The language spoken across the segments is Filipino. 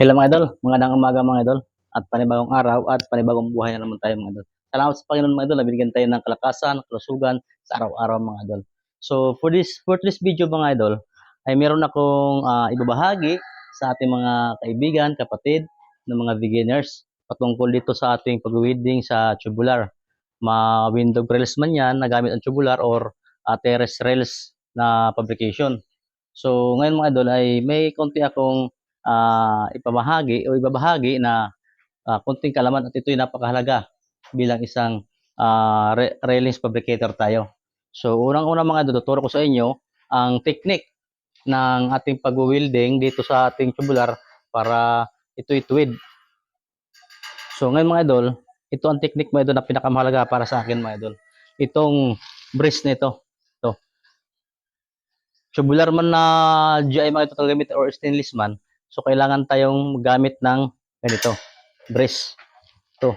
Hello mga idol, magandang umaga mga idol at panibagong araw at panibagong buhay na naman tayo mga idol. Salamat sa Panginoon mga idol, nabigyan tayo ng kalakasan, kalusugan sa araw-araw mga idol. So for this for this video mga idol, ay meron akong ah, ibabahagi sa ating mga kaibigan, kapatid, ng mga beginners patungkol dito sa ating pag-welding sa tubular. Ma window grills man yan na gamit ang tubular or uh, terrace rails na fabrication. So ngayon mga idol ay may konti akong ah, ipamahagi o ibabahagi na ah, konting kalaman at ito'y napakahalaga bilang isang re- railings fabricator tayo. So unang-una mga tuturo ko sa inyo ang technique ng ating pag-welding dito sa ating tubular para ito'y tuwid. So ngayon mga idol, ito ang technique mga idol na pinakamahalaga para sa akin mga idol. Itong brace nito. Ito. Tubular man na GI mga ito gamit or stainless man, So, kailangan tayong gamit ng ganito, brace. Ito.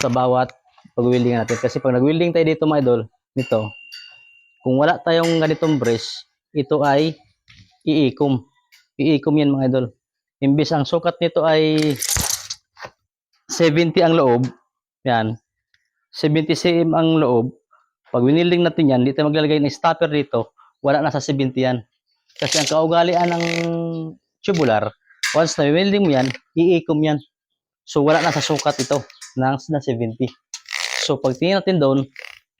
Sa bawat pag-welding natin. Kasi pag nag-welding tayo dito, mga idol, nito, kung wala tayong ganitong brace, ito ay iikom. Iikom yan, mga idol. Imbis ang sukat nito ay 70 ang loob, yan, 70 cm ang loob, pag winilding natin yan, dito maglalagay ng stopper dito, wala na sa 70 yan. Kasi ang kaugalian ng tubular, once na welding mo yan, iikom yan. So, wala na sa sukat ito ng na 70. So, pag tingin natin doon,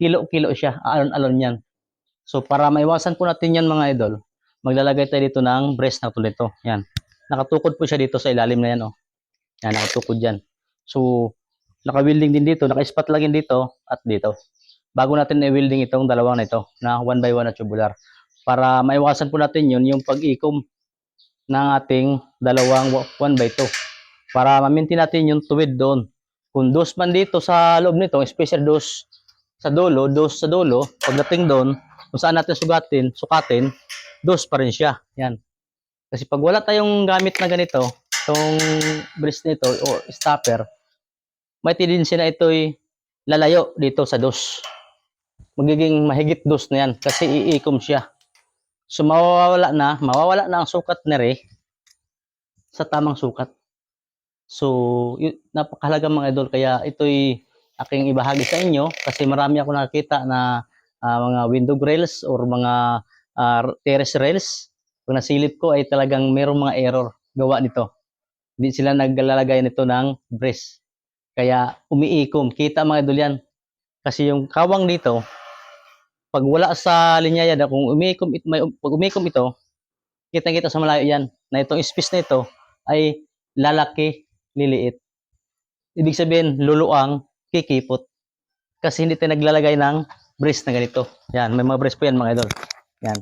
kilo-kilo siya, alon-alon yan. So, para maiwasan po natin yan mga idol, maglalagay tayo dito ng brace na tulad ito. Yan. Nakatukod po siya dito sa ilalim na yan. Oh. Yan, nakatukod yan. So, naka-welding din dito, naka-spot lagin dito at dito. Bago natin i-welding itong dalawang na ito, na 1 by 1 na tubular. Para maiwasan po natin yun, yung pag-ikom ng ating dalawang 1 by 2 para ma-maintain natin yung tuwid doon. Kung dos man dito sa loob nito, special dos sa dulo, dos sa dulo, pagdating doon, kung saan natin sugatin, sukatin, dos pa rin siya. Yan. Kasi pag wala tayong gamit na ganito, itong brace nito o stopper, may tendency na ito'y lalayo dito sa dos. Magiging mahigit dos na yan kasi iikom siya. So mawawala na, mawawala na ang sukat na re sa tamang sukat. So, yun, napakahalaga mga idol kaya ito'y aking ibahagi sa inyo kasi marami ako nakakita na ah, mga window grills or mga ah, terrace rails. Kung nasilip ko ay talagang merong mga error gawa nito. Hindi sila naglalagay nito ng brace. Kaya umiikom. Kita mga idol yan. Kasi yung kawang dito, pag wala sa linya yan, kung umiikom, it- may, pag umiikom ito, kita-kita sa malayo yan, na itong space na ito ay lalaki, liliit. Ibig sabihin, luluang, kikipot. Kasi hindi tayo naglalagay ng brace na ganito. Yan, may mga brace po yan mga idol. Yan.